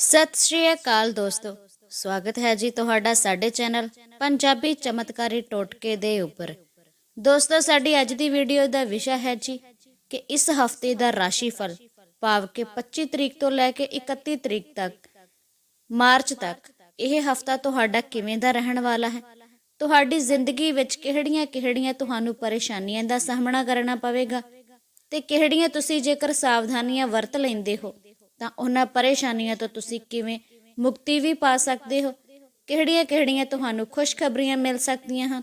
ਸਤਿ ਸ਼੍ਰੀ ਅਕਾਲ ਦੋਸਤੋ। ਸਵਾਗਤ ਹੈ ਜੀ ਤੁਹਾਡਾ ਸਾਡੇ ਚੈਨਲ ਪੰਜਾਬੀ ਚਮਤਕਾਰੀ ਟੋਟਕੇ ਦੇ ਉੱਪਰ। ਦੋਸਤੋ, ਸਾਡੀ ਅੱਜ ਦੀ ਵੀਡੀਓ ਦਾ ਵਿਸ਼ਾ ਹੈ ਜੀ ਕਿ ਇਸ ਹਫ਼ਤੇ ਦਾ ਰਾਸ਼ੀਫਲ ਭਾਵ ਕਿ 25 ਤਰੀਕ ਤੋਂ ਲੈ ਕੇ 31 ਤਰੀਕ ਤੱਕ, ਮਾਰਚ ਤੱਕ, ਇਹ ਹਫਤਾ ਤੁਹਾਡਾ ਕਿਵੇਂ ਦਾ ਰਹਿਣ ਵਾਲਾ ਹੈ? ਤੁਹਾਡੀ ਜ਼ਿੰਦਗੀ ਵਿੱਚ ਕਿਹੜੀਆਂ-ਕਿਹੜੀਆਂ ਤੁਹਾਨੂੰ ਪਰੇਸ਼ਾਨੀਆਂ ਦਾ ਸਾਹਮਣਾ ਕਰਨਾ ਪਵੇਗਾ? ਤੇ ਕਿਹੜੀਆਂ ਤੁਸੀਂ ਜੇਕਰ ਸਾਵਧਾਨੀਆਂ ਵਰਤ ਲੈਂਦੇ ਹੋ ਤਾਂ ਉਹਨਾਂ ਪਰੇਸ਼ਾਨੀਆਂ ਤੋਂ ਤੁਸੀਂ ਕਿਵੇਂ ਮੁਕਤੀ ਵੀ ਪਾ ਸਕਦੇ ਹੋ? ਕਿਹੜੀਆਂ-ਕਿਹੜੀਆਂ ਤੁਹਾਨੂੰ ਖੁਸ਼ਖਬਰੀਆਂ ਮਿਲ ਸਕਦੀਆਂ ਹਨ?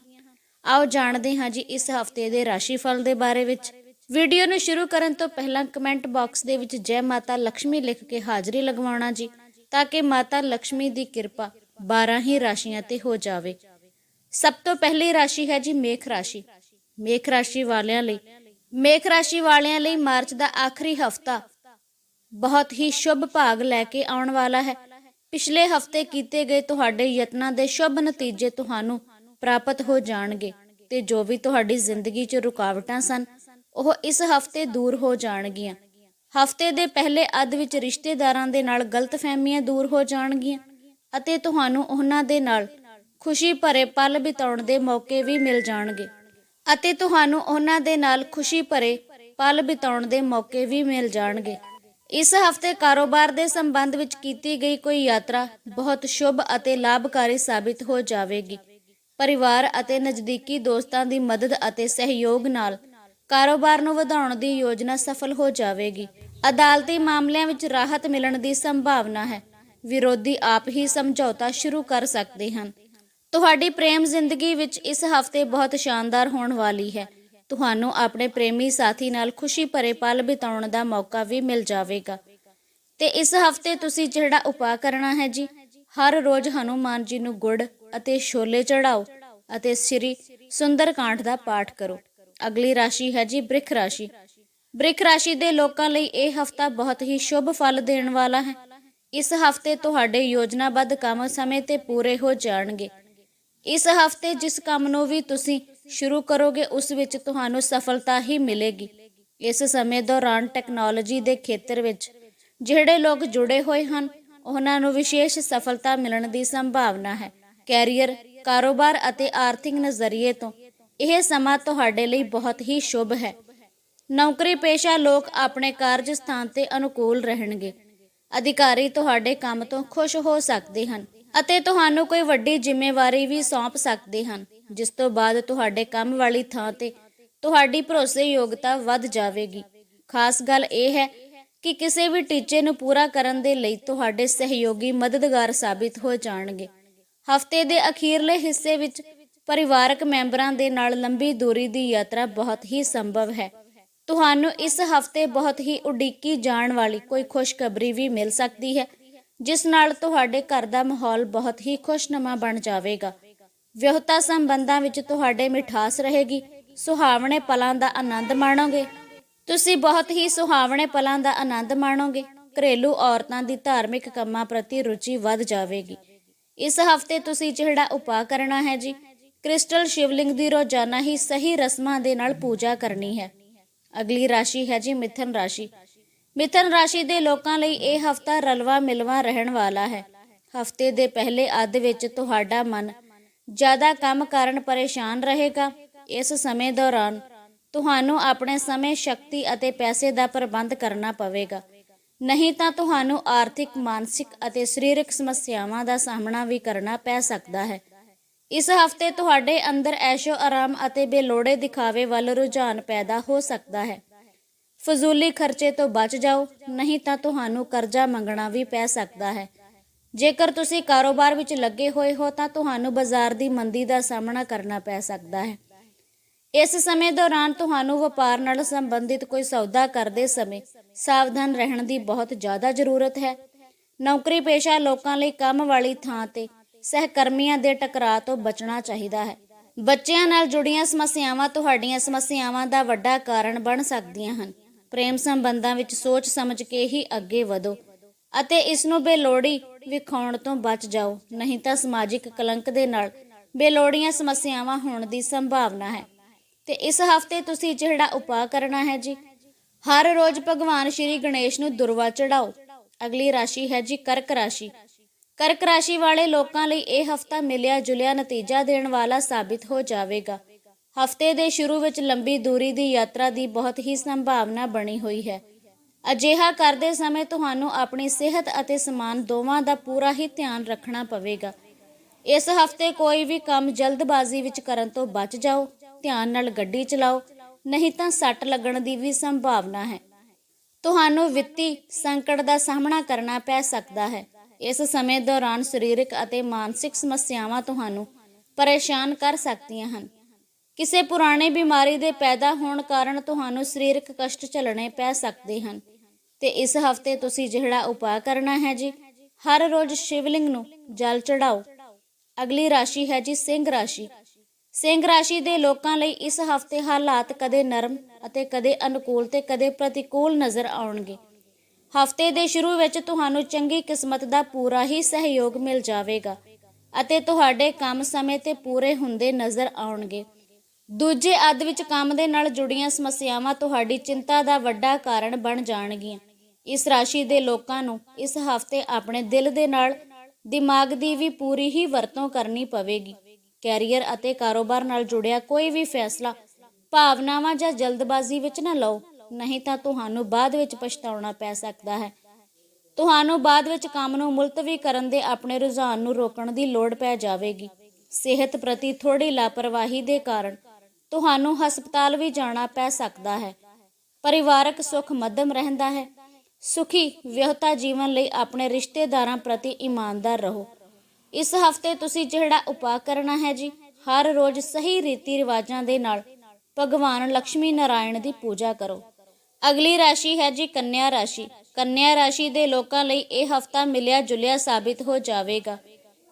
ਆਓ ਜਾਣਦੇ ਹਾਂ ਜੀ ਇਸ ਹਫ਼ਤੇ ਦੇ ਰਾਸ਼ੀ ਫਲ ਦੇ ਬਾਰੇ ਵਿੱਚ। ਵੀਡੀਓ ਨੂੰ ਸ਼ੁਰੂ ਕਰਨ ਤੋਂ ਪਹਿਲਾਂ ਕਮੈਂਟ ਬਾਕਸ ਦੇ ਵਿੱਚ ਜੈ ਮਾਤਾ ਲక్ష్ਮੀ ਲਿਖ ਕੇ ਹਾਜ਼ਰੀ ਲਗਵਾਉਣਾ ਜੀ, ਤਾਂ ਕਿ ਮਾਤਾ ਲక్ష్ਮੀ ਦੀ ਕਿਰਪਾ 12 ਹੀ ਰਾਸ਼ੀਆਂ ਤੇ ਹੋ ਜਾਵੇ। ਸਭ ਤੋਂ ਪਹਿਲੀ ਰਾਸ਼ੀ ਹੈ ਜੀ ਮੇਖ ਰਾਸ਼ੀ। ਮੇਖ ਰਾਸ਼ੀ ਵਾਲਿਆਂ ਲਈ। ਮੇਖ ਰਾਸ਼ੀ ਵਾਲਿਆਂ ਲਈ ਮਾਰਚ ਦਾ ਆਖਰੀ ਹਫਤਾ ਬਹੁਤ ਹੀ ਸ਼ੁਭ ਭਾਗ ਲੈ ਕੇ ਆਉਣ ਵਾਲਾ ਹੈ। ਪਿਛਲੇ ਹਫ਼ਤੇ ਕੀਤੇ ਗਏ ਤੁਹਾਡੇ ਯਤਨਾਂ ਦੇ ਸ਼ੁਭ ਨਤੀਜੇ ਤੁਹਾਨੂੰ ਪ੍ਰਾਪਤ ਹੋ ਜਾਣਗੇ ਤੇ ਜੋ ਵੀ ਤੁਹਾਡੀ ਜ਼ਿੰਦਗੀ 'ਚ ਰੁਕਾਵਟਾਂ ਸਨ, ਉਹ ਇਸ ਹਫ਼ਤੇ ਦੂਰ ਹੋ ਜਾਣਗੀਆਂ। ਹਫ਼ਤੇ ਦੇ ਪਹਿਲੇ ਅੱਧ ਵਿੱਚ ਰਿਸ਼ਤੇਦਾਰਾਂ ਦੇ ਨਾਲ ਗਲਤਫਹਿਮੀਆਂ ਦੂਰ ਹੋ ਜਾਣਗੀਆਂ ਅਤੇ ਤੁਹਾਨੂੰ ਉਹਨਾਂ ਦੇ ਨਾਲ ਖੁਸ਼ੀ ਭਰੇ ਪਲ ਬਿਤਾਉਣ ਦੇ ਮੌਕੇ ਵੀ ਮਿਲ ਜਾਣਗੇ ਅਤੇ ਤੁਹਾਨੂੰ ਉਹਨਾਂ ਦੇ ਨਾਲ ਖੁਸ਼ੀ ਭਰੇ ਪਲ ਬਿਤਾਉਣ ਦੇ ਮੌਕੇ ਵੀ ਮਿਲ ਜਾਣਗੇ। ਇਸ ਹਫ਼ਤੇ ਕਾਰੋਬਾਰ ਦੇ ਸੰਬੰਧ ਵਿੱਚ ਕੀਤੀ ਗਈ ਕੋਈ ਯਾਤਰਾ ਬਹੁਤ ਸ਼ੁਭ ਅਤੇ ਲਾਭਕਾਰੀ ਸਾਬਿਤ ਹੋ ਜਾਵੇਗੀ। ਪਰਿਵਾਰ ਅਤੇ ਨਜ਼ਦੀਕੀ ਦੋਸਤਾਂ ਦੀ ਮਦਦ ਅਤੇ ਸਹਿਯੋਗ ਨਾਲ ਕਾਰੋਬਾਰ ਨੂੰ ਵਧਾਉਣ ਦੀ ਯੋਜਨਾ ਸਫਲ ਹੋ ਜਾਵੇਗੀ। ਅਦਾਲਤੀ ਮਾਮਲਿਆਂ ਵਿੱਚ ਰਾਹਤ ਮਿਲਣ ਦੀ ਸੰਭਾਵਨਾ ਹੈ। ਵਿਰੋਧੀ ਆਪ ਹੀ ਸਮਝੌਤਾ ਸ਼ੁਰੂ ਕਰ ਸਕਦੇ ਹਨ। ਤੁਹਾਡੀ ਪ੍ਰੇਮ ਜ਼ਿੰਦਗੀ ਵਿੱਚ ਇਸ ਹਫ਼ਤੇ ਬਹੁਤ ਸ਼ਾਨਦਾਰ ਹੋਣ ਵਾਲੀ ਹੈ। ਤੁਹਾਨੂੰ ਆਪਣੇ ਪ੍ਰੇਮੀ ਸਾਥੀ ਨਾਲ ਖੁਸ਼ੀ ਭਰੇ ਪਲ ਬਿਤਾਉਣ ਦਾ ਮੌਕਾ ਵੀ ਮਿਲ ਜਾਵੇਗਾ। ਤੇ ਇਸ ਹਫ਼ਤੇ ਤੁਸੀਂ ਜਿਹੜਾ ਉਪਾਅ ਕਰਨਾ ਹੈ ਜੀ, ਹਰ ਰੋਜ਼ ਹਨੂਮਾਨ ਜੀ ਨੂੰ ਗੁੜ ਅਤੇ ਛੋਲੇ ਚੜਾਓ ਅਤੇ ਸ੍ਰੀ ਸੁੰਦਰਕਾਂਡ ਦਾ ਪਾਠ ਕਰੋ। ਅਗਲੀ ਰਾਸ਼ੀ ਹੈ ਜੀ ਬ੍ਰਿਖ ਰਾਸ਼ੀ। ਬ੍ਰਿਖ ਰਾਸ਼ੀ ਦੇ ਲੋਕਾਂ ਲਈ ਇਹ ਹਫਤਾ ਬਹੁਤ ਹੀ ਸ਼ੁਭ ਫਲ ਦੇਣ ਵਾਲਾ ਹੈ। ਇਸ ਹਫ਼ਤੇ ਤੁਹਾਡੇ ਯੋਜਨਾਬੱਧ ਕੰਮ ਸਮੇਂ ਤੇ ਪੂਰੇ ਹੋ ਜਾਣਗੇ। ਇਸ ਹਫ਼ਤੇ ਜਿਸ ਕੰਮ ਨੂੰ ਵੀ ਤੁਸੀਂ ਸ਼ੁਰੂ ਕਰੋਗੇ, ਉਸ ਵਿੱਚ ਤੁਹਾਨੂੰ ਸਫਲਤਾ ਹੀ ਮਿਲੇਗੀ। ਇਸ ਸਮੇਂ ਦੌਰਾਨ ਟੈਕਨੋਲੋਜੀ ਦੇ ਖੇਤਰ ਵਿੱਚ ਜਿਹੜੇ ਲੋਕ ਜੁੜੇ ਹੋਏ ਹਨ, ਉਹਨਾਂ ਨੂੰ ਵਿਸ਼ੇਸ਼ ਸਫਲਤਾ ਮਿਲਣ ਦੀ ਸੰਭਾਵਨਾ ਹੈ। ਕੈਰੀਅਰ, ਕਾਰੋਬਾਰ ਅਤੇ ਆਰਥਿਕ ਨਜ਼ਰੀਏ ਤੋਂ ਇਹ ਸਮਾਂ ਤੁਹਾਡੇ ਲਈ ਬਹੁਤ ਹੀ ਸ਼ੁਭ ਹੈ। ਨੌਕਰੀ ਪੇਸ਼ਾ ਲੋਕ ਆਪਣੇ ਕਾਰਜ ਸਥਾਨ ਤੇ ਅਨੁਕੂਲ ਰਹਿਣਗੇ। ਅਧਿਕਾਰੀ ਤੁਹਾਡੇ ਕੰਮ ਤੋਂ ਖੁਸ਼ ਹੋ ਸਕਦੇ ਹਨ। ਅਤੇ ਤੁਹਾਨੂੰ ਕੋਈ ਵੱਡੀ ਜ਼ਿੰਮੇਵਾਰੀ ਵੀ ਸੌਂਪ ਸਕਦੇ ਹਨ, ਜਿਸ ਤੋਂ ਬਾਅਦ ਤੁਹਾਡੇ ਕੰਮ ਵਾਲੀ ਥਾਂ ਤੇ ਤੁਹਾਡੀ ਭਰੋਸੇਯੋਗਤਾ ਵੱਧ ਜਾਵੇਗੀ। ਖਾਸ ਗੱਲ ਇਹ ਹੈ ਕਿ ਕਿਸੇ ਵੀ ਟੀਚੇ ਨੂੰ ਪੂਰਾ ਕਰਨ ਦੇ ਲਈ ਤੁਹਾਡੇ ਸਹਿਯੋਗੀ ਮਦਦਗਾਰ ਸਾਬਿਤ ਹੋ ਜਾਣਗੇ। ਹਫ਼ਤੇ ਦੇ ਅਖੀਰਲੇ ਹਿੱਸੇ ਵਿੱਚ ਪਰਿਵਾਰਕ ਮੈਂਬਰਾਂ ਦੇ ਨਾਲ ਲੰਬੀ ਦੂਰੀ ਦੀ ਯਾਤਰਾ ਬਹੁਤ ਹੀ ਸੰਭਵ ਹੈ। ਤੁਹਾਨੂੰ ਇਸ ਹਫ਼ਤੇ ਬਹੁਤ ਹੀ ਉਡੀਕੀ ਜਾਣ ਵਾਲੀ ਕੋਈ ਖੁਸ਼ਖਬਰੀ ਵੀ ਮਿਲ ਸਕਦੀ ਹੈ ਜਿਸ ਨਾਲ ਤੁਹਾਡੇ ਘਰ ਦਾ ਮਾਹੌਲ ਬਹੁਤ ਹੀ ਖੁਸ਼ਨੁਮਾ ਬਣ ਜਾਵੇਗਾ। ਵਿਆਹਤਾ ਸੰਬੰਧਾਂ ਵਿੱਚ ਤੁਹਾਡੇ ਮਿਠਾਸ ਰਹੇਗੀ। ਸੁਹਾਵਣੇ ਪਲਾਂ ਦਾ ਆਨੰਦ ਮਾਣੋਗੇ। ਤੁਸੀਂ ਬਹੁਤ ਹੀ ਸੁਹਾਵਣੇ ਪਲਾਂ ਦਾ ਆਨੰਦ ਮਾਣੋਗੇ। ਘਰੇਲੂ ਔਰਤਾਂ ਦੀ ਧਾਰਮਿਕ ਕੰਮਾਂ ਪ੍ਰਤੀ ਰੁਚੀ ਵੱਧ ਜਾਵੇਗੀ। ਇਸ ਹਫ਼ਤੇ ਤੁਸੀਂ ਜਿਹੜਾ ਉਪਾਅ ਕਰਨਾ ਹੈ ਜੀ, ਕ੍ਰਿਸਟਲ ਸ਼ਿਵਲਿੰਗ ਦੀ ਰੋਜ਼ਾਨਾ ਹੀ ਸਹੀ ਰਸਮਾਂ ਦੇ ਨਾਲ ਪੂਜਾ ਕਰਨੀ ਹੈ। ਅਗਲੀ ਰਾਸ਼ੀ ਹੈ ਜੀ ਮਿਥਨ ਰਾਸ਼ੀ। ਮਿਥਨ ਰਾਸ਼ੀ ਦੇ ਲੋਕਾਂ ਲਈ ਇਹ ਹਫਤਾ ਰਲਵਾ ਮਿਲਵਾ ਰਹਿਣ ਵਾਲਾ ਹੈ। ਹਫ਼ਤੇ ਦੇ ਪਹਿਲੇ ਅੱਧ ਵਿੱਚ ਤੁਹਾਡਾ ਮਨ ਜ਼ਿਆਦਾ ਕੰਮ ਕਾਰਨ ਪਰੇਸ਼ਾਨ ਰਹੇਗਾ। ਇਸ ਸਮੇਂ ਦੌਰਾਨ ਤੁਹਾਨੂੰ ਆਪਣੇ ਸਮੇਂ, ਸ਼ਕਤੀ ਅਤੇ ਪੈਸੇ ਦਾ ਪ੍ਰਬੰਧ ਕਰਨਾ ਪਵੇਗਾ। ਨਹੀਂ ਤਾਂ ਤੁਹਾਨੂੰ ਆਰਥਿਕ, ਮਾਨਸਿਕ ਅਤੇ ਸਰੀਰਕ ਸਮੱਸਿਆਵਾਂ ਦਾ ਸਾਹਮਣਾ ਵੀ ਕਰਨਾ ਪੈ ਸਕਦਾ ਹੈ। ਇਸ ਹਫ਼ਤੇ ਤੁਹਾਡੇ ਅੰਦਰ ਐਸ਼ੋ ਆਰਾਮ ਅਤੇ ਬੇਲੋੜੇ ਦਿਖਾਵੇ ਵੱਲ ਰੁਝਾਨ ਪੈਦਾ ਹੋ ਸਕਦਾ ਹੈ। ਫਜ਼ੂਲੀ ਖਰਚੇ ਤੋਂ ਬਚ ਜਾਓ, ਨਹੀਂ ਤਾਂ ਤੁਹਾਨੂੰ ਕਰਜ਼ਾ ਮੰਗਣਾ ਵੀ ਪੈ ਸਕਦਾ ਹੈ। ਜੇਕਰ ਤੁਸੀਂ ਕਾਰੋਬਾਰ ਵਿੱਚ ਲੱਗੇ ਹੋਏ ਹੋ, ਤਾਂ ਤੁਹਾਨੂੰ ਬਾਜ਼ਾਰ ਦੀ ਮੰਦੀ ਦਾ ਸਾਹਮਣਾ ਕਰਨਾ ਪੈ ਸਕਦਾ ਹੈ। ਇਸ ਸਮੇਂ ਦੌਰਾਨ ਤੁਹਾਨੂੰ ਵਪਾਰ ਨਾਲ ਸੰਬੰਧਿਤ ਕੋਈ ਸੌਦਾ ਕਰਦੇ ਸਮੇਂ ਸਾਵਧਾਨ ਰਹਿਣ ਦੀ ਬਹੁਤ ਜ਼ਿਆਦਾ ਜ਼ਰੂਰਤ ਹੈ। ਨੌਕਰੀ ਪੇਸ਼ਾ ਲੋਕਾਂ ਲਈ ਕੰਮ ਵਾਲੀ ਥਾਂ ਤੇ ਸਹਿਕਰਮੀਆਂ ਦੇ ਟਕਰਾਅ ਤੋਂ ਬਚਣਾ ਚਾਹੀਦਾ ਹੈ। ਬੱਚਿਆਂ ਨਾਲ ਜੁੜੀਆਂ ਸਮੱਸਿਆਵਾਂ ਤੁਹਾਡੀਆਂ ਸਮੱਸਿਆਵਾਂ ਦਾ ਵੱਡਾ ਕਾਰਨ ਬਣ ਸਕਦੀਆਂ ਹਨ। ਪ੍ਰੇਮ ਸੰਬੰਧਾਂ ਵਿੱਚ ਸੋਚ ਸਮਝ ਕੇ ਹੀ ਅੱਗੇ ਵਧੋ ਅਤੇ ਇਸ ਨੂੰ ਬੇਲੋੜੀ ਵਿਖਾਉਣ ਤੋਂ ਬਚ ਜਾਓ, ਨਹੀਂ ਤਾਂ ਸਮਾਜਿਕ ਕਲੰਕ ਦੇ ਨਾਲ ਬੇਲੋੜੀਆਂ ਸਮੱਸਿਆਵਾਂ ਹੋਣ ਦੀ ਸੰਭਾਵਨਾ ਹੈ। ਤੇ ਇਸ ਹਫ਼ਤੇ ਤੁਸੀਂ ਜਿਹੜਾ ਉਪਾਅ ਕਰਨਾ ਹੈ ਜੀ, ਹਰ ਰੋਜ਼ ਭਗਵਾਨ ਸ਼੍ਰੀ ਗਣੇਸ਼ ਨੂੰ ਦੁਰਵਾ ਚੜਾਓ। ਅਗਲੀ ਰਾਸ਼ੀ ਹੈ ਜੀ ਕਰਕ ਰਾਸ਼ੀ। ਕਰਕ ਰਾਸ਼ੀ ਵਾਲੇ ਲੋਕਾਂ ਲਈ ਇਹ ਹਫਤਾ ਮਿਲਿਆ ਜੁਲਿਆ ਨਤੀਜਾ ਦੇਣ ਵਾਲਾ ਸਾਬਿਤ ਹੋ ਜਾਵੇਗਾ। ਹਫ਼ਤੇ ਦੇ ਸ਼ੁਰੂ ਵਿੱਚ ਲੰਬੀ ਦੂਰੀ ਦੀ ਯਾਤਰਾ ਦੀ ਬਹੁਤ ਹੀ ਸੰਭਾਵਨਾ ਬਣੀ ਹੋਈ ਹੈ। ਅਜਿਹਾ ਕਰਦੇ ਸਮੇਂ ਤੁਹਾਨੂੰ ਆਪਣੀ ਸਿਹਤ ਅਤੇ ਸਮਾਨ ਦੋਵਾਂ ਦਾ ਪੂਰਾ ਹੀ ਧਿਆਨ ਰੱਖਣਾ ਪਵੇਗਾ। ਇਸ ਹਫ਼ਤੇ ਕੋਈ ਵੀ ਕੰਮ ਜਲਦਬਾਜ਼ੀ ਵਿੱਚ ਕਰਨ ਤੋਂ ਬਚ ਜਾਓ, ਧਿਆਨ ਨਾਲ ਗੱਡੀ ਚਲਾਓ, ਨਹੀਂ ਤਾਂ ਸੱਟ ਲੱਗਣ ਦੀ ਵੀ ਸੰਭਾਵਨਾ ਹੈ। ਤੁਹਾਨੂੰ ਵਿੱਤੀ ਸੰਕਟ ਦਾ ਸਾਹਮਣਾ ਕਰਨਾ ਪੈ ਸਕਦਾ ਹੈ। ਇਸ ਸਮੇਂ ਦੌਰਾਨ ਸਰੀਰਕ ਅਤੇ ਮਾਨਸਿਕ ਸਮੱਸਿਆਵਾਂ ਤੁਹਾਨੂੰ ਪਰੇਸ਼ਾਨ ਕਰ ਸਕਦੀਆਂ ਹਨ। ਕਿਸੇ ਪੁਰਾਣੇ ਬਿਮਾਰੀ ਦੇ ਪੈਦਾ ਹੋਣ ਕਾਰਨ ਤੁਹਾਨੂੰ ਸਰੀਰਕ ਕਸ਼ਟ ਝੱਲਣੇ ਪੈ ਸਕਦੇ ਹਨ। ਤੇ ਇਸ ਹਫ਼ਤੇ ਤੁਸੀਂ ਜਿਹੜਾ ਉਪਾਅ ਕਰਨਾ ਹੈ ਜੀ, ਹਰ ਰੋਜ਼ ਸ਼ਿਵਲਿੰਗ ਨੂੰ ਜਲ ਚੜਾਓ। ਅਗਲੀ ਰਾਸ਼ੀ ਹੈ ਜੀ ਸਿੰਘ ਰਾਸ਼ੀ। ਸਿੰਘ ਰਾਸ਼ੀ ਦੇ ਲੋਕਾਂ ਲਈ ਇਸ ਹਫ਼ਤੇ ਹਾਲਾਤ ਕਦੇ ਨਰਮ ਅਤੇ ਕਦੇ ਅਨੁਕੂਲ ਤੇ ਕਦੇ ਪ੍ਰਤੀਕੂਲ ਨਜ਼ਰ ਆਉਣਗੇ। ਹਫ਼ਤੇ ਦੇ ਸ਼ੁਰੂ ਵਿੱਚ ਤੁਹਾਨੂੰ ਚੰਗੀ ਕਿਸਮਤ ਦਾ ਪੂਰਾ ਹੀ ਸਹਿਯੋਗ ਮਿਲ ਜਾਵੇਗਾ ਅਤੇ ਤੁਹਾਡੇ ਕੰਮ ਸਮੇਂ ਤੇ ਪੂਰੇ ਹੁੰਦੇ ਨਜ਼ਰ ਆਉਣਗੇ। ਦੂਜੇ ਅੱਧ ਵਿੱਚ ਕੰਮ ਦੇ ਨਾਲ ਜੁੜੀਆਂ ਸਮੱਸਿਆਵਾਂ ਤੁਹਾਡੀ ਚਿੰਤਾ ਦਾ ਵੱਡਾ ਕਾਰਨ ਬਣ ਜਾਣਗੀਆਂ। ਇਸ ਰਾਸ਼ੀ ਦੇ ਲੋਕਾਂ ਨੂੰ ਇਸ ਹਫ਼ਤੇ ਆਪਣੇ ਦਿਲ ਦੇ ਨਾਲ, ਦਿਮਾਗ ਦੀ ਵੀ ਪੂਰੀ ਹੀ ਵਰਤੋਂ ਕਰਨੀ ਪਵੇਗੀ। ਕੈਰੀਅਰ ਅਤੇ ਕਾਰੋਬਾਰ ਨਾਲ ਜੁੜਿਆ ਕੋਈ ਵੀ ਫੈਸਲਾ, ਭਾਵਨਾਵਾਂ ਜਾਂ ਜਲਦਬਾਜ਼ੀ ਵਿੱਚ ਨਾ ਲਓ। ਨਹੀਂ ਤਾਂ ਤੁਹਾਨੂੰ ਬਾਅਦ ਵਿੱਚ ਪਛਤਾਉਣਾ ਪੈ ਸਕਦਾ ਹੈ। ਤੁਹਾਨੂੰ ਬਾਅਦ ਵਿੱਚ ਕੰਮ ਨੂੰ ਮੁਲਤਵੀ ਕਰਨ ਦੇ ਆਪਣੇ ਰੁਝਾਨ ਨੂੰ ਰੋਕਣ ਦੀ ਲੋੜ ਪੈ ਜਾਵੇਗੀ। ਸਿਹਤ ਪ੍ਰਤੀ ਥੋੜੀ ਲਾਪਰਵਾਹੀ ਦੇ ਕਾਰਨ ਤੁਹਾਨੂੰ ਹਸਪਤਾਲ ਵੀ ਜਾਣਾ ਪੈ ਸਕਦਾ ਹੈ। ਪਰਿਵਾਰਕ ਸੁੱਖ ਮੱਧਮ ਰਹਿੰਦਾ ਹੈ। ਸੁਖੀ, ਵਿਆਹਤਾ ਜੀਵਨ ਲਈ ਆਪਣੇ ਰਿਸ਼ਤੇਦਾਰਾਂ ਪ੍ਰਤੀ ਇਮਾਨਦਾਰ ਰਹੋ। ਇਸ ਹਫ਼ਤੇ ਤੁਸੀਂ ਜਿਹੜਾ ਉਪਾਅ ਕਰਨਾ ਹੈ ਜੀ, ਹਰ ਰੋਜ਼ ਸਹੀ ਰੀਤੀ ਰਿਵਾਜਾਂ ਦੇ ਨਾਲ ਭਗਵਾਨ ਲక్ష్ਮੀ ਨਾਰਾਇਣ ਦੀ ਪੂਜਾ ਕਰੋ। ਅਗਲੀ ਰਾਸ਼ੀ ਹੈ ਜੀ ਕੰਨਿਆ ਰਾਸ਼ੀ। ਕੰਨਿਆ ਰਾਸ਼ੀ ਦੇ ਲੋਕਾਂ ਲਈ ਇਹ ਹਫਤਾ ਮਿਲਿਆ ਜੁਲਿਆ ਸਾਬਿਤ ਹੋ ਜਾਵੇਗਾ।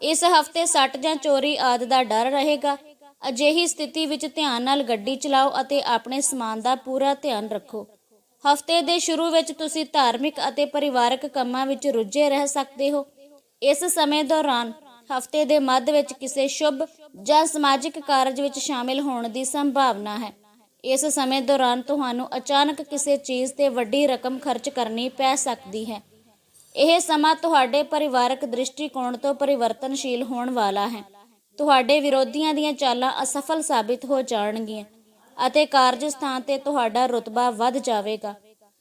ਇਸ ਹਫ਼ਤੇ ਸੱਟ ਜਾਂ ਚੋਰੀ ਆਦ ਦਾ ਡਰ ਰਹੇਗਾ। ਅਜਿਹੀ ਸਥਿਤੀ ਵਿੱਚ ਧਿਆਨ ਨਾਲ ਗੱਡੀ ਚਲਾਓ ਅਤੇ ਆਪਣੇ ਸਮਾਨ ਦਾ ਪੂਰਾ ਧਿਆਨ ਰੱਖੋ। ਹਫ਼ਤੇ ਦੇ ਸ਼ੁਰੂ ਵਿੱਚ ਤੁਸੀਂ ਧਾਰਮਿਕ ਅਤੇ ਪਰਿਵਾਰਕ ਕੰਮਾਂ ਵਿੱਚ ਰੁੱਝੇ ਰਹਿ ਸਕਦੇ ਹੋ। ਇਸ ਸਮੇਂ ਦੌਰਾਨ ਹਫ਼ਤੇ ਦੇ ਮੱਧ ਵਿੱਚ ਕਿਸੇ ਸ਼ੁਭ ਜਾਂ ਸਮਾਜਿਕ ਕਾਰਜ ਵਿੱਚ ਸ਼ਾਮਿਲ ਹੋਣ ਦੀ ਸੰਭਾਵਨਾ ਹੈ। ਇਸ ਸਮੇਂ ਦੌਰਾਨ ਤੁਹਾਨੂੰ ਅਚਾਨਕ ਕਿਸੇ ਚੀਜ਼ ਤੇ ਵੱਡੀ ਰਕਮ ਖਰਚ ਕਰਨੀ ਪੈ ਸਕਦੀ ਹੈ। ਇਹ ਸਮਾਂ ਤੁਹਾਡੇ ਪਰਿਵਾਰਕ ਦ੍ਰਿਸ਼ਟੀਕੋਣ ਤੋਂ ਪਰਿਵਰਤਨਸ਼ੀਲ ਹੋਣ ਵਾਲਾ ਹੈ। ਤੁਹਾਡੇ ਵਿਰੋਧੀਆਂ ਦੀਆਂ ਚਾਲਾਂ ਅਸਫਲ ਸਾਬਿਤ ਹੋ ਜਾਣਗੀਆਂ ਅਤੇ ਕਾਰਜ ਸਥਾਨ ਤੇ ਤੁਹਾਡਾ ਰੁਤਬਾ ਵੱਧ ਜਾਵੇਗਾ।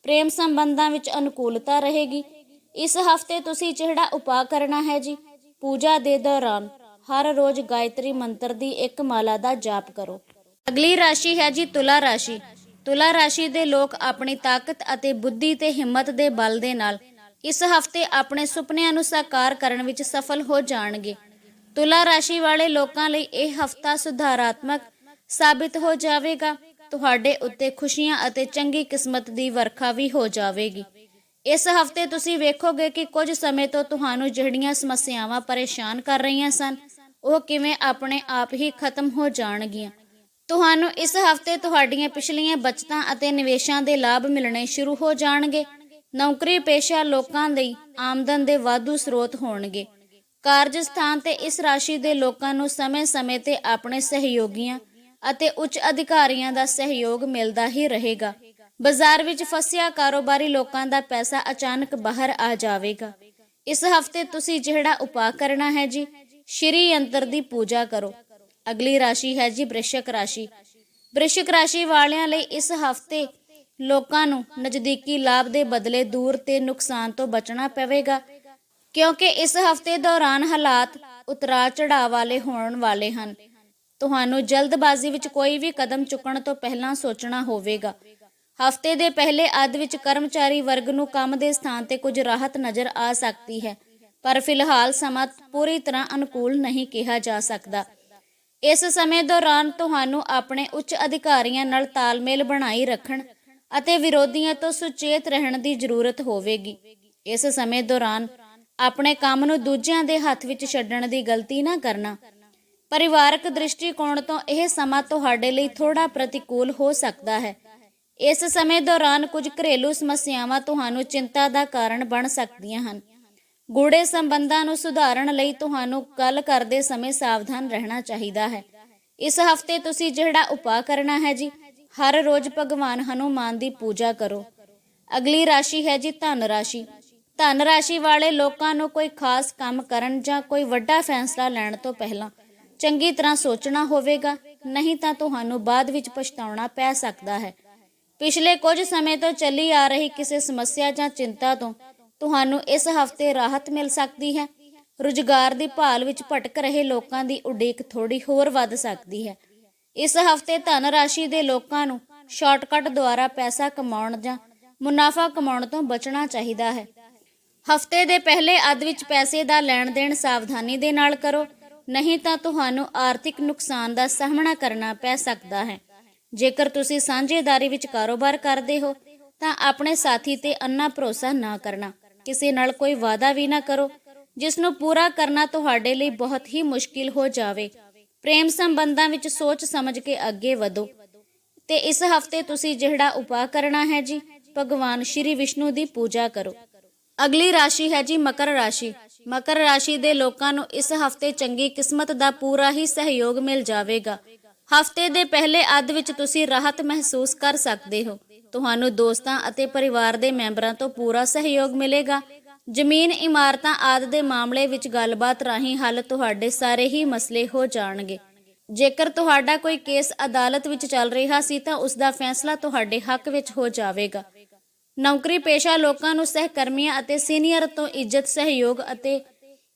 ਪ੍ਰੇਮ ਸੰਬੰਧਾਂ ਵਿੱਚ ਅਨੁਕੂਲਤਾ ਰਹੇਗੀ। ਇਸ ਹਫ਼ਤੇ ਤੁਸੀਂ ਜਿਹੜਾ ਉਪਾਅ ਕਰਨਾ ਹੈ ਜੀ। ਪੂਜਾ ਦੇ ਦੌਰਾਨ ਹਰ ਰੋਜ਼ ਗਾਇਤਰੀ ਮੰਤਰ ਦੀ ਇੱਕ ਮਾਲਾ ਦਾ ਜਾਪ ਕਰੋ। ਅਗਲੀ ਰਾਸ਼ੀ ਹੈ ਜੀ ਤੁਲਾ ਰਾਸ਼ੀ। ਤੁਲਾ ਰਾਸ਼ੀ ਦੇ ਲੋਕ ਆਪਣੀ ਤਾਕਤ ਅਤੇ ਬੁੱਧੀ ਤੇ ਹਿੰਮਤ ਦੇ ਬਲ ਦੇ ਨਾਲ ਇਸ ਹਫ਼ਤੇ ਆਪਣੇ ਸੁਪਨਿਆਂ ਨੂੰ ਸਾਕਾਰ ਕਰਨ ਵਿੱਚ ਸਫਲ ਹੋ ਜਾਣਗੇ। ਤੁਲਾ ਰਾਸ਼ੀ ਵਾਲੇ ਲੋਕਾਂ ਲਈ ਇਹ ਹਫਤਾ ਸੁਧਾਰਾਤਮਕ ਸਾਬਿਤ ਹੋ ਜਾਵੇਗਾ। ਤੁਹਾਡੇ ਉੱਤੇ ਖੁਸ਼ੀਆਂ ਅਤੇ ਚੰਗੀ ਕਿਸਮਤ ਦੀ ਵਰਖਾ ਵੀ ਹੋ ਜਾਵੇਗੀ। ਇਸ ਹਫ਼ਤੇ ਤੁਸੀਂ ਵੇਖੋਗੇ ਕਿ ਕੁਝ ਸਮੇਂ ਤੋਂ ਤੁਹਾਨੂੰ ਜਿਹੜੀਆਂ ਸਮੱਸਿਆਵਾਂ ਪਰੇਸ਼ਾਨ ਕਰ ਰਹੀਆਂ ਸਨ, ਉਹ ਕਿਵੇਂ ਆਪਣੇ ਆਪ ਹੀ ਖਤਮ ਹੋ ਜਾਣਗੀਆਂ। ਤੁਹਾਨੂੰ ਇਸ ਹਫ਼ਤੇ ਤੁਹਾਡੀਆਂ ਪਿਛਲੀਆਂ ਬਚਤਾਂ ਅਤੇ ਨਿਵੇਸ਼ਾਂ ਦੇ ਲਾਭ ਮਿਲਣੇ ਸ਼ੁਰੂ ਹੋ ਜਾਣਗੇ। ਨੌਕਰੀ ਪੇਸ਼ਾ ਲੋਕਾਂ ਲਈ ਆਮਦਨ ਦੇ ਵਾਧੂ ਸਰੋਤ ਹੋਣਗੇ। ਕਾਰਜ ਸਥਾਨ ਤੇ ਇਸ ਰਾਸ਼ੀ ਦੇ ਲੋਕਾਂ ਨੂੰ ਸਮੇਂ-ਸਮੇਂ ਤੇ ਆਪਣੇ ਸਹਿਯੋਗੀਆਂ ਅਤੇ ਉੱਚ ਅਧਿਕਾਰੀਆਂ ਦਾ ਸਹਿਯੋਗ ਮਿਲਦਾ ਹੀ ਰਹੇਗਾ। ਬਾਜ਼ਾਰ ਵਿੱਚ ਫਸਿਆ ਕਾਰੋਬਾਰੀ ਲੋਕਾਂ ਦਾ ਪੈਸਾ ਅਚਾਨਕ ਬਾਹਰ ਆ ਜਾਵੇਗਾ। ਇਸ ਹਫ਼ਤੇ ਤੁਸੀਂ ਜਿਹੜਾ ਉਪਾਅ ਕਰਨਾ ਹੈ ਜੀ, ਸ਼੍ਰੀ ਯੰਤਰ ਦੀ ਪੂਜਾ ਕਰੋ। ਅਗਲੀ ਰਾਸ਼ੀ ਹੈ ਜੀ ਬ੍ਰਿਸ਼ਕ ਰਾਸ਼ੀ। ਬ੍ਰਿਸ਼ਕ ਰਾਸ਼ੀ ਵਾਲਿਆਂ ਲਈ ਇਸ ਹਫ਼ਤੇ ਲੋਕਾਂ ਨੂੰ ਨਜ਼ਦੀਕੀ ਲਾਭ ਦੇ ਬਦਲੇ ਦੂਰ ਤੇ ਨੁਕਸਾਨ ਤੋਂ ਬਚਣਾ ਪਵੇਗਾ। ਕਿਉਂਕਿ ਇਸ ਹਫ਼ਤੇ ਦੌਰਾਨ ਹਾਲਾਤ ਉਤਰਾ ਚੜਾਅ ਵਾਲੇ ਹੋਣ ਵਾਲੇ ਹਨ। ਤੁਹਾਨੂੰ ਜਲਦਬਾਜ਼ੀ ਵਿੱਚ ਕੋਈ ਵੀ ਕਦਮ ਚੁੱਕਣ ਤੋਂ ਪਹਿਲਾਂ ਸੋਚਣਾ ਹੋਵੇਗਾ। ਹਫ਼ਤੇ ਦੇ ਪਹਿਲੇ ਅੱਧ ਵਿੱਚ ਕਰਮਚਾਰੀ ਵਰਗ ਨੂੰ ਕੰਮ ਦੇ ਸਥਾਨ ਤੇ ਕੁਝ ਰਾਹਤ ਨਜ਼ਰ ਆ ਸਕਦੀ ਹੈ, ਪਰ ਫਿਲਹਾਲ ਸਮਾਂ ਪੂਰੀ ਤਰ੍ਹਾਂ ਅਨੁਕੂਲ ਨਹੀਂ ਕਿਹਾ ਜਾ ਸਕਦਾ। ਇਸ ਸਮੇਂ ਦੌਰਾਨ ਤੁਹਾਨੂੰ ਆਪਣੇ ਉੱਚ ਅਧਿਕਾਰੀਆਂ ਨਾਲ ਤਾਲਮੇਲ ਬਣਾਈ ਰੱਖਣ ਅਤੇ ਵਿਰੋਧੀਆਂ ਤੋਂ ਸੁਚੇਤ ਰਹਿਣ ਦੀ ਜ਼ਰੂਰਤ ਹੋਵੇਗੀ। ਇਸ ਸਮੇਂ ਦੌਰਾਨ ਆਪਣੇ ਕੰਮ ਨੂੰ ਦੂਜਿਆਂ ਦੇ ਹੱਥ ਵਿੱਚ ਛੱਡਣ ਦੀ ਗਲਤੀ ਨਾ ਕਰਨਾ। ਪਰਿਵਾਰਕ ਦ੍ਰਿਸ਼ਟੀਕੋਣ ਤੋਂ ਇਹ ਸਮਾਂ ਤੁਹਾਡੇ ਲਈ ਥੋੜਾ ਪ੍ਰਤੀਕੂਲ ਹੋ ਸਕਦਾ ਹੈ। ਇਸ ਸਮੇਂ ਦੌਰਾਨ ਕੁਝ ਘਰੇਲੂ ਸਮੱਸਿਆਵਾਂ ਤੁਹਾਨੂੰ ਚਿੰਤਾ ਦਾ ਕਾਰਨ ਬਣ ਸਕਦੀਆਂ ਹਨ। ਗੂੜੇ ਸੰਬੰਧਾਂ ਨੂੰ ਸੁਧਾਰਨ ਲਈ ਤੁਹਾਨੂੰ ਗੱਲ ਕਰਦੇ ਸਮੇਂ ਸਾਵਧਾਨ ਰਹਿਣਾ ਚਾਹੀਦਾ ਹੈ। ਇਸ ਹਫ਼ਤੇ ਤੁਸੀਂ ਜਿਹੜਾ ਉਪਾਅ ਕਰਨਾ ਹੈ ਜੀ, ਹਰ ਰੋਜ਼ ਭਗਵਾਨ ਹਨੂਮਾਨ ਦੀ ਪੂਜਾ ਕਰੋ। ਅਗਲੀ ਰਾਸ਼ੀ ਹੈ ਜੀ ਧਨ ਰਾਸ਼ੀ। ਧਨ ਰਾਸ਼ੀ ਵਾਲੇ ਲੋਕਾਂ ਨੂੰ ਕੋਈ ਖਾਸ ਕੰਮ ਕਰਨ ਜਾਂ ਕੋਈ ਵੱਡਾ ਫੈਸਲਾ ਲੈਣ ਤੋਂ ਪਹਿਲਾਂ ਚੰਗੀ ਤਰ੍ਹਾਂ ਸੋਚਣਾ ਹੋਵੇਗਾ, ਨਹੀਂ ਤਾਂ ਤੁਹਾਨੂੰ ਬਾਅਦ ਵਿੱਚ ਪਛਤਾਉਣਾ ਪੈ ਸਕਦਾ ਹੈ। ਪਿਛਲੇ ਕੁਝ ਸਮੇਂ ਤੋਂ ਚੱਲੀ ਆ ਰਹੀ ਕਿਸੇ ਸਮੱਸਿਆ ਜਾਂ ਚਿੰਤਾ ਤੋਂ ਤੁਹਾਨੂੰ ਇਸ ਹਫ਼ਤੇ ਰਾਹਤ ਮਿਲ ਸਕਦੀ ਹੈ। ਰੁਜ਼ਗਾਰ ਦੀ ਭਾਲ ਵਿੱਚ ਭਟਕ ਰਹੇ ਲੋਕਾਂ ਦੀ ਉਡੀਕ ਥੋੜੀ ਹੋਰ ਵੱਧ ਸਕਦੀ ਹੈ। ਇਸ ਹਫ਼ਤੇ ਧਨ ਰਾਸ਼ੀ ਦੇ ਲੋਕਾਂ ਨੂੰ ਸ਼ਾਰਟਕਟ ਦੁਆਰਾ ਪੈਸਾ ਕਮਾਉਣ ਜਾਂ ਮੁਨਾਫਾ ਕਮਾਉਣ ਤੋਂ ਬਚਣਾ ਚਾਹੀਦਾ ਹੈ। ਹਫ਼ਤੇ ਦੇ ਪਹਿਲੇ ਅੱਧ ਵਿੱਚ ਪੈਸੇ ਦਾ ਲੈਣ ਦੇਣ ਸਾਵਧਾਨੀ ਦੇ ਨਾਲ ਕਰੋ। ਨਹੀਂ ਤਾਂ ਤੁਹਾਨੂੰ ਆਰਥਿਕ ਨੁਕਸਾਨ ਦਾ ਸਾਹਮਣਾ ਕਰਨਾ ਪੈ ਸਕਦਾ ਹੈ। ਜੇਕਰ ਤੁਸੀਂ ਸਾਂਝੇਦਾਰੀ ਵਿੱਚ ਕਾਰੋਬਾਰ ਕਰਦੇ ਹੋ, ਤਾਂ ਆਪਣੇ ਸਾਥੀ ਤੇ ਅੰਨਾ ਭਰੋਸਾ ਨਾ ਕਰਨਾ। ਕਿਸੇ ਨਾਲ ਕੋਈ ਵਾਅਦਾ ਵੀ ਨਾ ਕਰੋ ਜਿਸ ਨੂੰ ਪੂਰਾ ਕਰਨਾ ਤੁਹਾਡੇ ਲਈ ਬਹੁਤ ਹੀ ਮੁਸ਼ਕਿਲ ਹੋ ਜਾਵੇ। ਪ੍ਰੇਮ ਸੰਬੰਧਾਂ ਵਿੱਚ ਸੋਚ ਸਮਝ ਕੇ ਅੱਗੇ ਵਧੋ। ਤੇ ਇਸ ਹਫ਼ਤੇ ਤੁਸੀਂ ਜਿਹੜਾ ਉਪਾਅ ਕਰਨਾ ਹੈ ਜੀ, ਭਗਵਾਨ ਸ਼੍ਰੀ ਵਿਸ਼ਨੂੰ ਦੀ ਪੂਜਾ ਕਰੋ। ਅਗਲੀ ਰਾਸ਼ੀ ਹੈ ਜੀ ਮਕਰ ਰਾਸ਼ੀ। ਮਕਰ ਰਾਸ਼ੀ ਦੇ ਲੋਕਾਂ ਨੂੰ ਇਸ ਹਫ਼ਤੇ ਚੰਗੀ ਕਿਸਮਤ ਦਾ ਪੂਰਾ ਹੀ ਸਹਿਯੋਗ ਮਿਲ ਜਾਵੇਗਾ। ਹਫ਼ਤੇ ਦੇ ਪਹਿਲੇ ਅੱਧ ਵਿੱਚ ਤੁਸੀਂ ਰਾਹਤ ਮਹਿਸੂਸ ਕਰ ਸਕਦੇ ਹੋ। ਤੁਹਾਨੂੰ ਦੋਸਤਾਂ ਅਤੇ ਪਰਿਵਾਰ ਦੇ ਮੈਂਬਰਾਂ ਤੋਂ ਪੂਰਾ ਸਹਿਯੋਗ ਮਿਲੇਗਾ। ਜ਼ਮੀਨ, ਇਮਾਰਤਾਂ ਆਦਿ ਦੇ ਮਾਮਲੇ ਵਿੱਚ ਗੱਲਬਾਤ ਰਾਹੀਂ ਹੱਲ ਤੁਹਾਡੇ ਸਾਰੇ ਹੀ ਮਸਲੇ ਹੋ ਜਾਣਗੇ। ਜੇਕਰ ਤੁਹਾਡਾ ਕੋਈ ਕੇਸ ਅਦਾਲਤ ਵਿੱਚ ਚੱਲ ਰਿਹਾ ਸੀ ਤਾਂ ਉਸ ਦਾ ਫੈਸਲਾ ਤੁਹਾਡੇ ਹੱਕ ਵਿੱਚ ਹੋ ਜਾਵੇਗਾ। ਨੌਕਰੀ ਪੇਸ਼ਾ ਲੋਕਾਂ ਨੂੰ ਸਹਿਕਰਮੀਆਂ ਅਤੇ ਸੀਨੀਅਰ ਤੋਂ ਇੱਜ਼ਤ, ਸਹਿਯੋਗ ਅਤੇ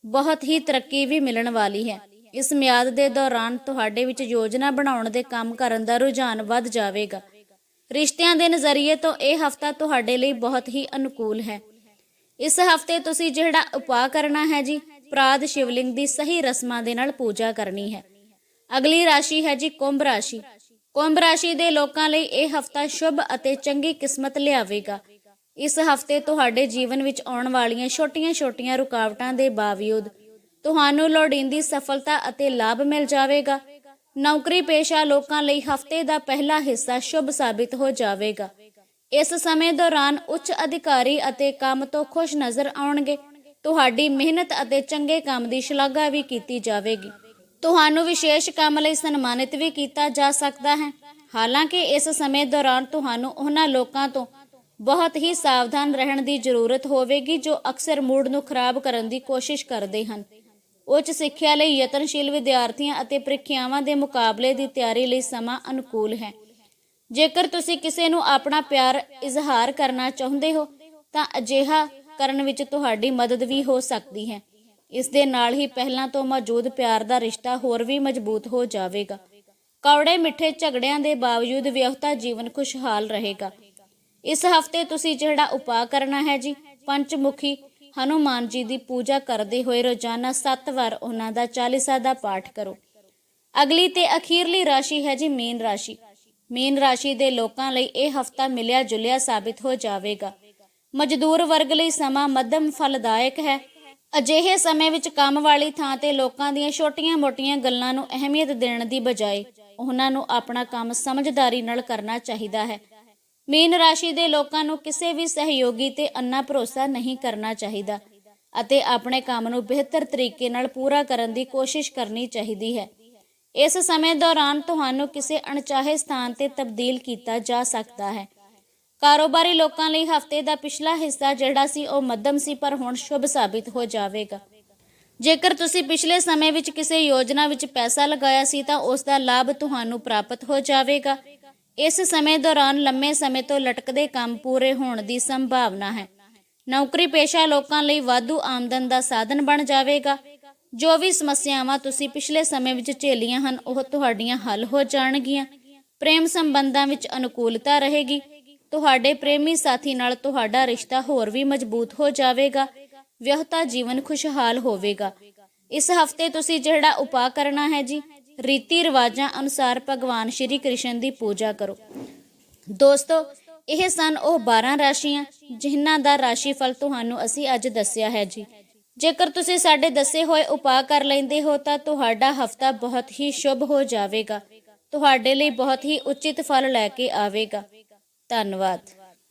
ਬਹੁਤ ਹੀ ਤਰੱਕੀ ਵੀ ਮਿਲਣ ਵਾਲੀ ਹੈ। ਇਸ ਮਿਆਦ ਦੇ ਦੌਰਾਨ ਤੁਹਾਡੇ ਵਿੱਚ ਯੋਜਨਾ ਬਣਾਉਣ ਦੇ ਕੰਮ ਕਰਨ ਦਾ ਰੁਝਾਨ ਵੱਧ ਜਾਵੇਗਾ। ਰਿਸ਼ਤਿਆਂ ਦੇ ਨਜ਼ਰੀਏ ਤੋਂ ਇਹ ਹਫਤਾ ਤੁਹਾਡੇ ਲਈ ਬਹੁਤ ਹੀ ਅਨੁਕੂਲ ਹੈ। ਇਸ ਹਫ਼ਤੇ ਤੁਸੀਂ ਜਿਹੜਾ ਉਪਾਅ ਕਰਨਾ ਹੈ ਜੀ, ਪ੍ਰਾਦ ਸ਼ਿਵਲਿੰਗ ਦੀ ਸਹੀ ਰਸਮਾਂ ਦੇ ਨਾਲ ਪੂਜਾ ਕਰਨੀ ਹੈ। ਅਗਲੀ ਰਾਸ਼ੀ ਹੈ ਜੀ ਕੁੰਭ ਰਾਸ਼ੀ। ਕੁੰਭ ਰਾਸ਼ੀ ਦੇ ਲੋਕਾਂ ਲਈ ਇਹ ਹਫਤਾ ਸ਼ੁਭ ਅਤੇ ਚੰਗੀ ਕਿਸਮਤ ਲਿਆਵੇਗਾ। ਇਸ ਹਫ਼ਤੇ ਤੁਹਾਡੇ ਜੀਵਨ ਵਿੱਚ ਆਉਣ ਵਾਲੀਆਂ ਛੋਟੀਆਂ-ਛੋਟੀਆਂ ਰੁਕਾਵਟਾਂ ਦੇ ਬਾਵਜੂਦ ਤੁਹਾਨੂੰ ਲੋੜੀਂਦੀ ਸਫਲਤਾ ਅਤੇ ਲਾਭ ਮਿਲ ਜਾਵੇਗਾ। ਨੌਕਰੀ ਪੇਸ਼ਾ ਲੋਕਾਂ ਲਈ ਹਫ਼ਤੇ ਦਾ ਪਹਿਲਾ ਹਿੱਸਾ ਸ਼ੁਭ ਸਾਬਿਤ ਹੋ ਜਾਵੇਗਾ। ਇਸ ਸਮੇਂ ਦੌਰਾਨ ਉੱਚ ਅਧਿਕਾਰੀ ਅਤੇ ਕੰਮ ਤੋਂ ਖੁਸ਼ ਨਜ਼ਰ ਆਉਣਗੇ। ਤੁਹਾਡੀ ਮਿਹਨਤ ਅਤੇ ਚੰਗੇ ਕੰਮ ਦੀ ਸ਼ਲਾਘਾ ਵੀ ਕੀਤੀ ਜਾਵੇਗੀ। ਤੁਹਾਨੂੰ ਵਿਸ਼ੇਸ਼ ਕੰਮ ਲਈ ਸਨਮਾਨਿਤ ਵੀ ਕੀਤਾ ਜਾ ਸਕਦਾ ਹੈ। ਹਾਲਾਂਕਿ ਇਸ ਸਮੇਂ ਦੌਰਾਨ ਤੁਹਾਨੂੰ ਉਹਨਾਂ ਲੋਕਾਂ ਤੋਂ ਬਹੁਤ ਹੀ ਸਾਵਧਾਨ ਰਹਿਣ ਦੀ ਜ਼ਰੂਰਤ ਹੋਵੇਗੀ ਜੋ ਅਕਸਰ ਮੂਡ ਨੂੰ ਖਰਾਬ ਕਰਨ ਦੀ ਕੋਸ਼ਿਸ਼ ਕਰਦੇ ਹਨ। ਉੱਚ ਸਿੱਖਿਆ ਲਈ ਯਤਨਸ਼ੀਲ ਵਿਦਿਆਰਥੀਆਂ ਅਤੇ ਪ੍ਰੀਖਿਆਵਾਂ ਦੇ ਮੁਕਾਬਲੇ ਦੀ ਤਿਆਰੀ ਲਈ ਸਮਾਂ ਅਨੁਕੂਲ ਹੈ। ਜੇਕਰ ਤੁਸੀਂ ਕਿਸੇ ਨੂੰ ਆਪਣਾ ਪਿਆਰ ਇਜ਼ਹਾਰ ਕਰਨਾ ਚਾਹੁੰਦੇ ਹੋ, ਤਾਂ ਅਜਿਹਾ ਕਰਨ ਵਿੱਚ ਤੁਹਾਡੀ ਮਦਦ ਵੀ ਹੋ ਸਕਦੀ ਹੈ। ਇਸ ਦੇ ਨਾਲ ਹੀ ਪਹਿਲਾਂ ਤੋਂ ਮੌਜੂਦ ਪਿਆਰ ਦਾ ਰਿਸ਼ਤਾ ਹੋਰ ਵੀ ਮਜ਼ਬੂਤ ਹੋ ਜਾਵੇਗਾ। ਕੌੜੇ ਮਿੱਠੇ ਝਗੜਿਆਂ ਦੇ ਬਾਵਜੂਦ ਵਿਆਹਤਾ ਜੀਵਨ ਖੁਸ਼ਹਾਲ ਰਹੇਗਾ। ਇਸ ਹਫ਼ਤੇ ਤੁਸੀਂ ਜਿਹੜਾ ਉਪਾਅ ਕਰਨਾ ਹੈ ਜੀ, ਪੰਚਮੁਖੀ ਹਨੂਮਾਨ ਜੀ ਦੀ ਪੂਜਾ ਕਰਦੇ ਹੋਏ ਰੋਜ਼ਾਨਾ 7 ਵਾਰ ਉਹਨਾਂ ਦਾ ਚਾਲੀਸਾ ਦਾ ਪਾਠ ਕਰੋ। ਅਗਲੀ ਤੇ ਅਖੀਰਲੀ ਰਾਸ਼ੀ ਹੈ ਜੀ ਮੀਨ ਰਾਸ਼ੀ। ਮੀਨ ਰਾਸ਼ੀ ਦੇ ਲੋਕਾਂ ਲਈ ਇਹ ਹਫਤਾ ਮਿਲਿਆ ਜੁਲਿਆ ਸਾਬਿਤ ਹੋ ਜਾਵੇਗਾ। ਮਜ਼ਦੂਰ ਵਰਗ ਲਈ ਸਮਾਂ ਮੱਧਮ ਫਲਦਾਇਕ ਹੈ। ਅਜਿਹੇ ਸਮੇਂ ਵਿੱਚ ਕੰਮ ਵਾਲੀ ਥਾਂ ਤੇ ਲੋਕਾਂ ਦੀਆਂ ਛੋਟੀਆਂ-ਮੋਟੀਆਂ ਗੱਲਾਂ ਨੂੰ ਅਹਿਮੀਅਤ ਦੇਣ ਦੀ ਬਜਾਏ ਉਹਨਾਂ ਨੂੰ ਆਪਣਾ ਕੰਮ ਸਮਝਦਾਰੀ ਨਾਲ ਕਰਨਾ ਚਾਹੀਦਾ ਹੈ। ਮੀਨ ਰਾਸ਼ੀ ਦੇ ਲੋਕਾਂ ਨੂੰ ਕਿਸੇ ਵੀ ਸਹਿਯੋਗੀ ਤੇ ਅੰਨਾ ਭਰੋਸਾ ਨਹੀਂ ਕਰਨਾ ਚਾਹੀਦਾ ਅਤੇ ਆਪਣੇ ਕੰਮ ਨੂੰ ਬਿਹਤਰ ਤਰੀਕੇ ਨਾਲ ਪੂਰਾ ਕਰਨ ਦੀ ਕੋਸ਼ਿਸ਼ ਕਰਨੀ ਚਾਹੀਦੀ ਹੈ। ਇਸ ਸਮੇਂ ਦੌਰਾਨ ਤੁਹਾਨੂੰ ਕਿਸੇ ਅਣਚਾਹੇ ਸਥਾਨ ਤੇ ਤਬਦੀਲ ਕੀਤਾ ਜਾ ਸਕਦਾ ਹੈ। ਕਾਰੋਬਾਰੀ ਲੋਕਾਂ ਲਈ ਹਫ਼ਤੇ ਦਾ ਪਿਛਲਾ ਹਿੱਸਾ ਜਿਹੜਾ ਸੀ ਉਹ ਮੱਧਮ ਸੀ, ਪਰ ਹੁਣ ਸ਼ੁਭ ਸਾਬਿਤ ਹੋ ਜਾਵੇਗਾ। ਜੇਕਰ ਤੁਸੀਂ ਪਿਛਲੇ ਸਮੇਂ ਵਿੱਚ ਕਿਸੇ ਯੋਜਨਾ ਵਿੱਚ ਪੈਸਾ ਲਗਾਇਆ ਸੀ, ਤਾਂ ਉਸ ਦਾ ਲਾਭ ਤੁਹਾਨੂੰ ਪ੍ਰਾਪਤ ਹੋ ਜਾਵੇਗਾ। ਇਸ ਸਮੇਂ ਦੌਰਾਨ ਲੰਮੇ ਸਮੇਂ ਤੋਂ ਲਟਕਦੇ ਕੰਮ ਪੂਰੇ ਹੋਣ ਦੀ ਸੰਭਾਵਨਾ ਹੈ। ਨੌਕਰੀ ਪੇਸ਼ਾ ਲੋਕਾਂ ਲਈ ਵਾਧੂ ਆਮਦਨ ਦਾ ਸਾਧਨ ਬਣ ਜਾਵੇਗਾ। ਜੋ ਵੀ ਸਮੱਸਿਆਵਾਂ ਤੁਸੀਂ ਪਿਛਲੇ ਸਮੇਂ ਵਿੱਚ ਝੇਲੀਆਂ ਹਨ, ਉਹ ਤੁਹਾਡੀਆਂ ਹੱਲ ਹੋ ਜਾਣਗੀਆਂ। ਪ੍ਰੇਮ ਸੰਬੰਧਾਂ ਵਿੱਚ ਅਨੁਕੂਲਤਾ ਰਹੇਗੀ। ਤੁਹਾਡੇ ਪ੍ਰੇਮੀ ਸਾਥੀ ਨਾਲ ਤੁਹਾਡਾ ਰਿਸ਼ਤਾ ਹੋਰ ਵੀ ਮਜ਼ਬੂਤ ਹੋ ਜਾਵੇਗਾ, ਵਿਆਹਤਾ ਜੀਵਨ ਖੁਸ਼ਹਾਲ ਹੋਵੇਗਾ। ਇਸ ਹਫ਼ਤੇ ਤੁਸੀਂ ਜਿਹੜਾ ਉਪਾਅ ਕਰਨਾ ਹੈ ਜੀ, ਰੀਤੀ ਰਿਵਾਜਾਂ ਅਨੁਸਾਰ ਭਗਵਾਨ ਸ਼੍ਰੀ ਕ੍ਰਿਸ਼ਨ ਦੀ ਪੂਜਾ ਕਰੋ। ਦੋਸਤੋ, ਇਹ ਸਨ ਉਹ 12 ਰਾਸ਼ੀਆਂ, ਜਿਨ੍ਹਾਂ ਦਾ ਰਾਸ਼ੀਫਲ ਤੁਹਾਨੂੰ ਅਸੀਂ ਅੱਜ ਦੱਸਿਆ ਹੈ ਜੀ। ਜੇਕਰ ਤੁਸੀਂ ਸਾਡੇ ਦੱਸੇ ਹੋਏ ਉਪਾਅ ਕਰ ਲੈਂਦੇ ਹੋ ਤਾਂ ਤੁਹਾਡਾ ਹਫਤਾ ਬਹੁਤ ਹੀ ਸ਼ੁਭ ਹੋ ਜਾਵੇਗਾ। ਤੁਹਾਡੇ ਲਈ ਬਹੁਤ ਹੀ ਉਚਿਤ ਫਲ ਲੈ ਕੇ ਆਵੇਗਾ। ਧੰਨਵਾਦ।